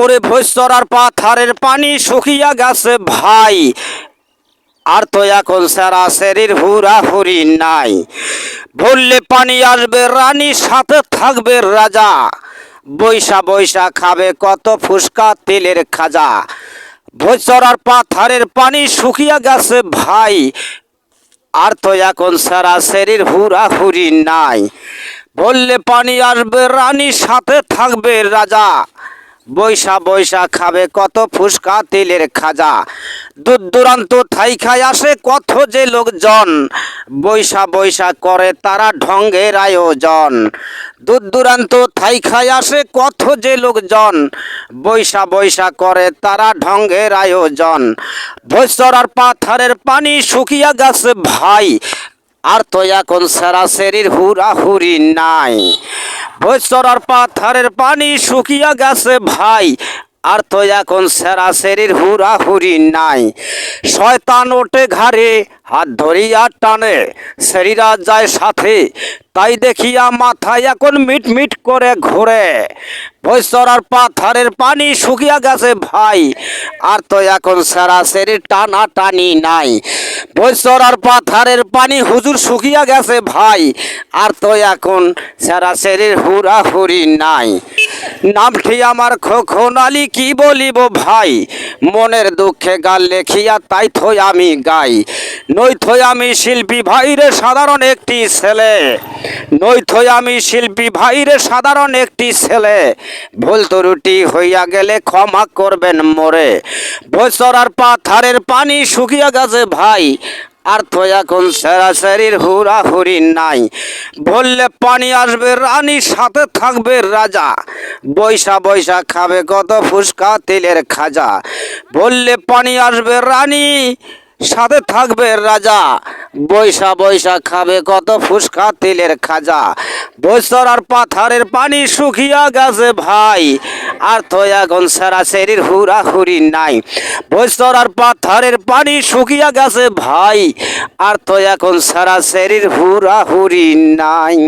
ওরে ভৈশ্বরার পাথারের পানি শুকিয়া গেছে ভাই। আর তো এখন সারা শরীর হুরা হুরি নাই। বললে পানি আসবে, রানী সাথে থাকবে রাজা। বৈশা বৈশা খাবে কত ফুসকা তেলের খাজা। ভৈচরার পাথারের পানি শুকিয়া গেছে ভাই। আর তো এখন সারা শরীর হুরা হুরি নাই। বললে পানি আসবে, রানী সাথে থাকবে রাজা। বৈশা বৈশা খাবে কত ফুসকা তেলের খাজা। দূর দূরান্ত থাই খাই আসে কত যে লোকজন। বৈশা বৈশা করে তারা ঢঙ্গের আয়োজন। দূর দূরান্ত থাই খাই আসে কত যে লোকজন। বৈশা বৈশা করে তারা ঢঙ্গের আয়োজন। ভৈশ্বরার পাথারের পানি শুকিয়া গেছে ভাই। আর তো এখন সরাসরির হুরা হুরি নাই। ভৈশ্বরার পাথরের পানি শুকিয়া গেছে ভাই। আর তো এখন সরাসরির হুরা হুরি নাই। শয়তান ওঠে ঘাড়ে, হাত ধরিয়া টানে, সেরিরা যায় সাথে, তাই দেখিয়া মাথায় এখন মিট মিট করে ঘোরে। ভৈশ্বরার পাথারের পানি শুকিয়া গেছে ভাই, আর তো এখন সরাসরি টানা টানি নাই। ভৈশ্বরার পাথারের পানি হুজুর শুকিয়া গেছে ভাই, আর তো এখন সরাসরির হুরা হুরি নাই। নামটি আমার খোখনালি কি বলিব ভাই? মনের দুঃখে গাল লেখিয়া তাই থই আমি গাই। নৈথই আমি শিল্পী ভাইরে সাধারণ একটি ছেলে। নৈথই আমি শিল্পী ভাইরে সাধারণ একটি ছেলে। ভুল ত্রুটি হইয়া গেলে ক্ষমা করবেন মোরে। বৈশরার পাথারের পানি শুকিয়া গেছে ভাই। আর তো এখন সরাসরির হুরি নাই। বললে পানি আসবে, রানী সাথে থাকবে রাজা। বৈশা বৈশা খাবে কত ফুসকা তেলের খাজা। বললে পানি আসবে, রানী সাথে থাকবে রাজা। বৈশা বৈশা খাবে কত ফুসকা তেলের খাজা। বৈশরার পাথারের পানি শুকিয়া গেছে ভাই, আর তো এখন শরীর হুরা হুরি নাই বৈশরার পাথারের পানি শুকিয়া গেছে ভাই, আর তো এখন সারা শরীর হুরা হুরি নাই।